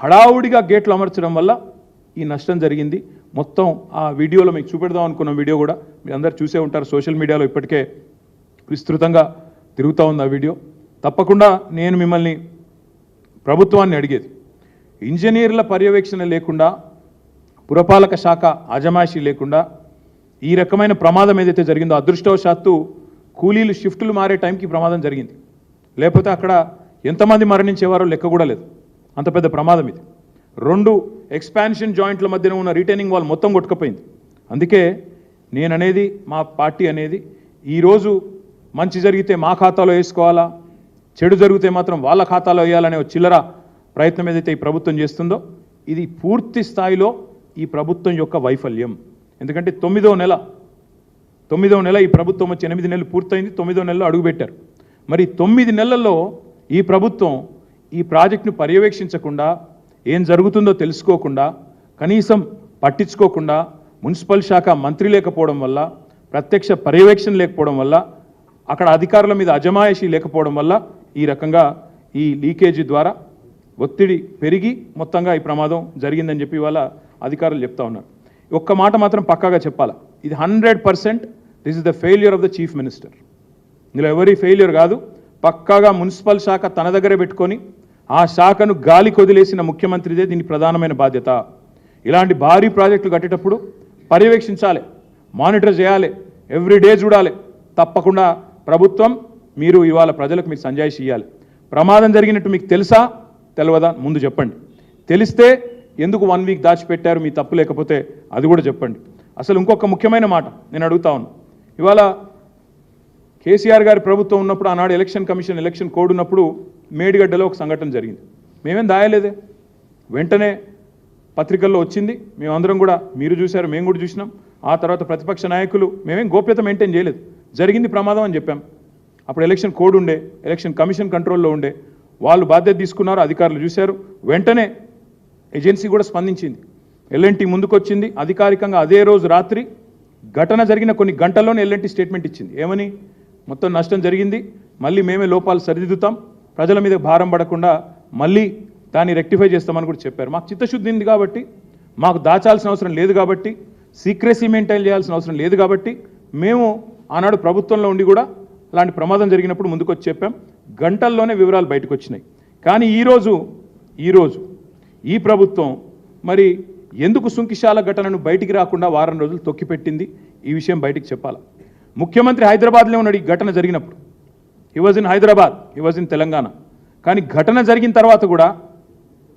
హడావుడిగా గేట్లు అమర్చడం వల్ల ఈ నష్టం జరిగింది. మొత్తం ఆ వీడియోలో మీకు చూపెడదాం అనుకున్న వీడియో కూడా మీరు అందరు చూసే ఉంటారు. సోషల్ మీడియాలో ఇప్పటికే విస్తృతంగా తిరుగుతూ ఉంది ఆ వీడియో. తప్పకుండా నేను మిమ్మల్ని ప్రభుత్వాన్ని అడిగేది. ఇంజనీర్ల పర్యవేక్షణ లేకుండా పురపాలక శాఖ అజమాయిషీ లేకుండా ఈ రకమైన ప్రమాదం ఏదైతే జరిగిందో అదృష్టవశాత్తు కూలీలు షిఫ్టులు మారే టైంకి ప్రమాదం జరిగింది. లేకపోతే అక్కడ ఎంతమంది మరణించేవారో లెక్క కూడా లేదు. అంత పెద్ద ప్రమాదం ఇది. రెండు ఎక్స్పాన్షన్ జాయింట్ల మధ్యన ఉన్న రిటైనింగ్ వాల్ మొత్తం కొట్టుకుపోయింది. అందుకే నేను అనేది మా పార్టీ అనేది ఈరోజు మంచి జరిగితే మా ఖాతాలో వేసుకోవాలా చెడు జరిగితే మాత్రం వాళ్ళ ఖాతాలో వేయాలనే చిల్లర ప్రయత్నం ఏదైతే ఈ ప్రభుత్వం చేస్తుందో ఇది పూర్తి స్థాయిలో ఈ ప్రభుత్వం యొక్క వైఫల్యం. ఎందుకంటే తొమ్మిదో నెల తొమ్మిదో నెల ఈ ప్రభుత్వం వచ్చి ఎనిమిది నెలలు పూర్తయింది తొమ్మిదో నెలలో అడుగుపెట్టారు. మరి తొమ్మిది నెలల్లో ఈ ప్రభుత్వం ఈ ప్రాజెక్టును పర్యవేక్షించకుండా ఏం జరుగుతుందో తెలుసుకోకుండా కనీసం పట్టించుకోకుండా మున్సిపల్ శాఖ మంత్రి లేకపోవడం వల్ల ప్రత్యక్ష పర్యవేక్షణ లేకపోవడం వల్ల అక్కడ అధికారుల మీద అజమాయిషీ లేకపోవడం వల్ల ఈ రకంగా ఈ లీకేజీ ద్వారా ఒత్తిడి పెరిగి మొత్తంగా ఈ ప్రమాదం జరిగిందని చెప్పి వాళ్ళ అధికారులు చెప్తా ఉన్నారు. ఒక్క మాట మాత్రం పక్కాగా చెప్పాలా? ఇది hundred percent this is the failure of the chief minister. ఇందులో ఎవరి ఫెయిల్యూర్ కాదు పక్కాగా మున్సిపల్ శాఖ తన దగ్గరే పెట్టుకొని ఆ శాఖను గాలి కొదిలేసిన ముఖ్యమంత్రిదే దీని ప్రధానమైన బాధ్యత. ఇలాంటి భారీ ప్రాజెక్టులు కట్టేటప్పుడు పర్యవేక్షించాలి మానిటర్ చేయాలి ఎవ్రీ డే చూడాలి. తప్పకుండా ప్రభుత్వం మీరు ఇవాళ ప్రజలకు మీరు సంజాయిషి ఇవ్వాలి ప్రమాదం జరిగినట్టు మీకు తెలుసా? తెలియదా ముందు చెప్పండి. తెలిస్తే ఎందుకు వన్ వీక్ దాచిపెట్టారు? మీ తప్పు లేకపోతే అది కూడా చెప్పండి. అసలు ఇంకొక ముఖ్యమైన మాట నేను అడుగుతా ఉన్నాను ఇవాళ కేసీఆర్ గారి ప్రభుత్వం ఉన్నప్పుడు ఆనాడు ఎలక్షన్ కమిషన్ ఎలక్షన్ కోడ్ ఉన్నప్పుడు మేడిగడ్డలో ఒక సంఘటన జరిగింది. మేమేం దాయలేదే. వెంటనే పత్రికల్లో వచ్చింది. మేమందరం కూడా మీరు చూశారు మేము కూడా చూసినాం. ఆ తర్వాత ప్రతిపక్ష నాయకులు మేమేం గోప్యత మెయింటైన్ చేయలేదు. జరిగింది ప్రమాదం అని చెప్పాం. అప్పుడు ఎలక్షన్ కోడ్ ఉండే ఎలక్షన్ కమిషన్ కంట్రోల్లో ఉండే వాళ్ళు బాధ్యత తీసుకున్నారు అధికారులు చూశారు. వెంటనే ఏజెన్సీ కూడా స్పందించింది. ఎల్ఎన్టీ ముందుకొచ్చింది. అధికారికంగా అదే రోజు రాత్రి ఘటన జరిగిన కొన్ని గంటల్లోనే ఎల్ఎన్టీ స్టేట్మెంట్ ఇచ్చింది. ఏమని? మొత్తం నష్టం జరిగింది. మళ్ళీ మేమే లోపాలు సరిదిద్దుతాం. ప్రజల మీద భారం పడకుండా మళ్ళీ దాన్ని రెక్టిఫై చేస్తామని కూడా చెప్పారు. మాకు చిత్తశుద్ధి ఉంది కాబట్టి మాకు దాచాల్సిన అవసరం లేదు కాబట్టి సీక్రెసీ మెయింటైన్ చేయాల్సిన అవసరం లేదు కాబట్టి మేము ఆనాడు ప్రభుత్వంలో ఉండి కూడా అలాంటి ప్రమాదం జరిగినప్పుడు ముందుకొచ్చి చెప్పాం. గంటల్లోనే వివరాలు బయటకు వచ్చినాయి కానీ ఈరోజు ఈరోజు ఈ ప్రభుత్వం మరి ఎందుకు సుంకిశాల ఘటనను బయటికి రాకుండా వారం రోజులు తొక్కిపెట్టింది? ఈ విషయం బయటికి చెప్పాలి? ముఖ్యమంత్రి హైదరాబాద్లో ఉన్నాడు ఈ ఘటన జరిగినప్పుడు. He was in Hyderabad he was in Telangana కానీ ఘటన జరిగిన తర్వాత కూడా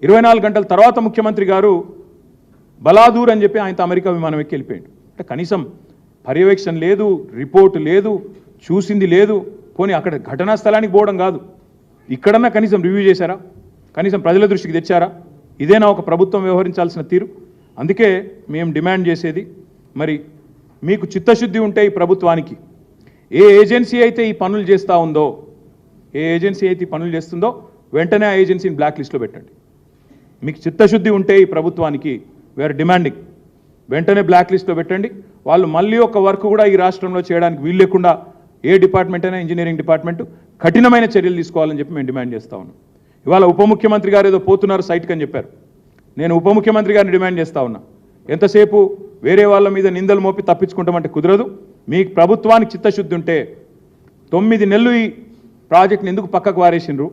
ఇరవై నాలుగు గంటల తర్వాత ముఖ్యమంత్రి గారు బలాదూర్ అని చెప్పి ఆయనతో అమెరికా విమానం ఎక్కి వెళ్ళిపోయాడు. అంటే కనీసం పర్యవేక్షణ లేదు రిపోర్ట్ లేదు చూసింది లేదు పోనీ అక్కడ ఘటనా స్థలానికి పోవడం కాదు. ఇక్కడన్నా కనీసం రివ్యూ చేశారా? కనీసం ప్రజల దృష్టికి తెచ్చారా? ఇదేనా ఒక ప్రభుత్వం వ్యవహరించాల్సిన తీరు? అందుకే మేము డిమాండ్ చేసేది మరి మీకు చిత్తశుద్ధి ఉంటే ఈ ప్రభుత్వానికి ఏ ఏజెన్సీ అయితే ఈ పనులు చేస్తూ ఉందో ఏ ఏజెన్సీ అయితే ఈ పనులు చేస్తుందో వెంటనే ఆ ఏజెన్సీని బ్లాక్ లిస్ట్లో పెట్టండి. మీకు చిత్తశుద్ధి ఉంటే ఈ ప్రభుత్వానికి వేర్ డిమాండింగ్ వెంటనే బ్లాక్ లిస్ట్లో పెట్టండి. వాళ్ళు మళ్ళీ ఒక వర్క్ కూడా ఈ రాష్ట్రంలో చేయడానికి వీలు లేకుండా ఏ డిపార్ట్మెంట్ అయినా ఇంజనీరింగ్ డిపార్ట్మెంట్ కఠినమైన చర్యలు తీసుకోవాలని చెప్పి మేము డిమాండ్ చేస్తా ఉన్నాం. ఇవాళ ఉప ముఖ్యమంత్రి గారు ఏదో పోతున్నారు సైట్కి అని చెప్పారు. నేను ఉప ముఖ్యమంత్రి గారిని డిమాండ్ చేస్తా ఉన్నా. ఎంతసేపు వేరే వాళ్ళ మీద నిందలు మోపి తప్పించుకుంటామంటే కుదరదు. మీకు ప్రభుత్వానికి చిత్తశుద్ధి ఉంటే తొమ్మిది నెలలు ఈ ప్రాజెక్ట్ని ఎందుకు పక్కకు వారేసిండ్రు?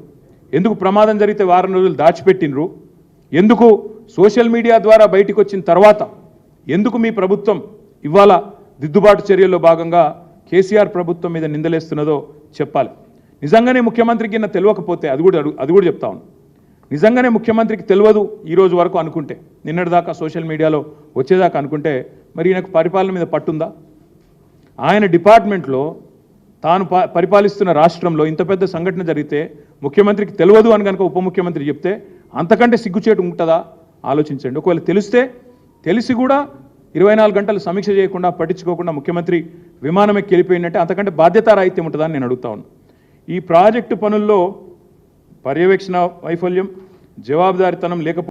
ఎందుకు ప్రమాదం జరిగితే వారం రోజులు దాచిపెట్టిండ్రు? ఎందుకు సోషల్ మీడియా ద్వారా బయటికి వచ్చిన తర్వాత ఎందుకు మీ ప్రభుత్వం ఇవాళ దిద్దుబాటు చర్యల్లో భాగంగా కేసీఆర్ ప్రభుత్వం మీద నిందలేస్తున్నదో చెప్పాలి. నిజంగానే ముఖ్యమంత్రికి నా తెలియకపోతే అది కూడా అది కూడా చెప్తా ఉన్నాను నిజంగానే ముఖ్యమంత్రికి తెలియదు ఈరోజు వరకు అనుకుంటే. నిన్నటిదాకా సోషల్ మీడియాలో వచ్చేదాకా అనుకుంటే. మరి ఈయనకు పరిపాలన మీద పట్టుందా? ఆయన డిపార్ట్మెంట్లో తాను ప- పరిపాలిస్తున్న రాష్ట్రంలో ఇంత పెద్ద సంఘటన జరిగితే ముఖ్యమంత్రికి తెలియదు అని కనుక ఉప ముఖ్యమంత్రి చెప్తే అంతకంటే సిగ్గుచేటు ఉంటుందా? ఆలోచించండి. ఒకవేళ తెలిస్తే తెలిసి కూడా ఇరవై నాలుగు గంటలు సమీక్ష చేయకుండా పట్టించుకోకుండా ముఖ్యమంత్రి విమానం ఎక్కి వెళ్ళిపోయిందంటే అంతకంటే బాధ్యతారాహిత్యం ఉంటుందని నేను అడుగుతా ఈ ప్రాజెక్టు పనుల్లో పర్యవేక్షణ వైఫల్యం జవాబుదారితనం లేకపోతే